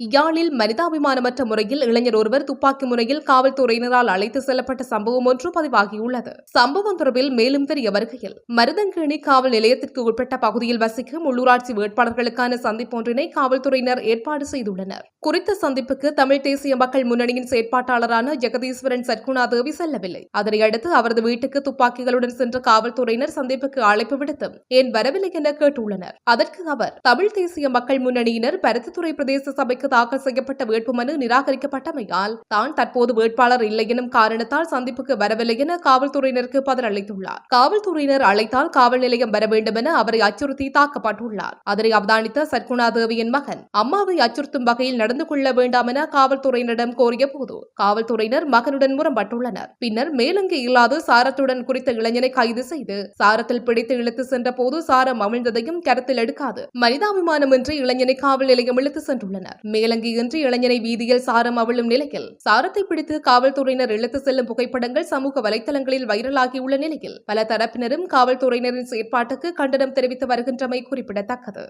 யாழில் மனிதாபிமானமற்ற முறையில் இளைஞர் ஒருவர் துப்பாக்கி முறையில் காவல்துறையினரால் அழைத்து செல்லப்பட்ட சம்பவம் ஒன்று பதிவாகியுள்ளது. சம்பவம் தொடர்பில் மேலும் தெரிய வருகையில் மருதங்கேணி காவல் நிலையத்திற்கு உட்பட்ட பகுதியில் வசிக்கும் உள்ளூராட்சி வேட்பாளர்களுக்கான சந்திப்பொன்றினை காவல்துறையினர் ஏற்பாடு செய்துள்ளனர். குறித்த சந்திப்புக்கு தமிழ் தேசிய மக்கள் முன்னணியின் செயற்பாட்டாளரான ஜெகதீஸ்வரன் சற்குணா தேவி செல்லவில்லை. அதனையடுத்து அவரது வீட்டுக்கு துப்பாக்கிகளுடன் சென்ற காவல்துறையினர் சந்திப்புக்கு அழைப்பு விடுத்தும் ஏன் வரவில்லை என கேட்டுள்ளனர். அதற்கு அவர் தமிழ் தேசிய மக்கள் முன்னணியினர் பருத்தித்துறை பிரதேச சபைக்கு தாக்கல் செய்யப்பட்ட வேட்புமனு நிராகரிக்கப்பட்டமையால் தான் தற்போது வேட்பாளர் இல்லை எனும் காரணத்தால் சந்திப்புக்கு வரவில்லை என காவல்துறையினருக்கு பதில் அளித்துள்ளார். காவல்துறையினர் அழைத்தால் காவல் நிலையம் வர வேண்டும் என அவரை அச்சுறுத்தி தாக்கப்பட்டுள்ளார். அதனை அவதானித்த சர்க்குணா தேவியின் மகன் அம்மாவை அச்சுறுத்தும் வகையில் நடந்து கொள்ள வேண்டாம் என காவல்துறையினரிடம் கோரிய போது காவல்துறையினர் மகனுடன் முரம்பட்டுள்ளனர் பின்னர் மேலங்கி இல்லாது சாரத்துடன் குறித்த இளைஞனை கைது செய்து சாரத்தில் பிடித்து இழுத்து சென்ற போது சாரம் அமிழ்ந்ததையும் கருத்தில் எடுக்காது. மனிதாபிமானமின்றி இளைஞனை காவல் நிலையம் இழுத்து சென்றுள்ளனர். மேலங்கியின்றி இளைஞனை வீதியில் சாரம் அவிழும் நிலையில் சாரத்தை பிடித்து காவல்துறையினர் இழுத்து செல்லும் புகைப்படங்கள் சமூக வலைதளங்களில் வைரலாகியுள்ள நிலையில் பல தரப்பினரும் காவல்துறையினரின் செயற்பாட்டுக்கு கண்டனம் தெரிவித்து வருகின்றமை குறிப்பிடத்தக்கது.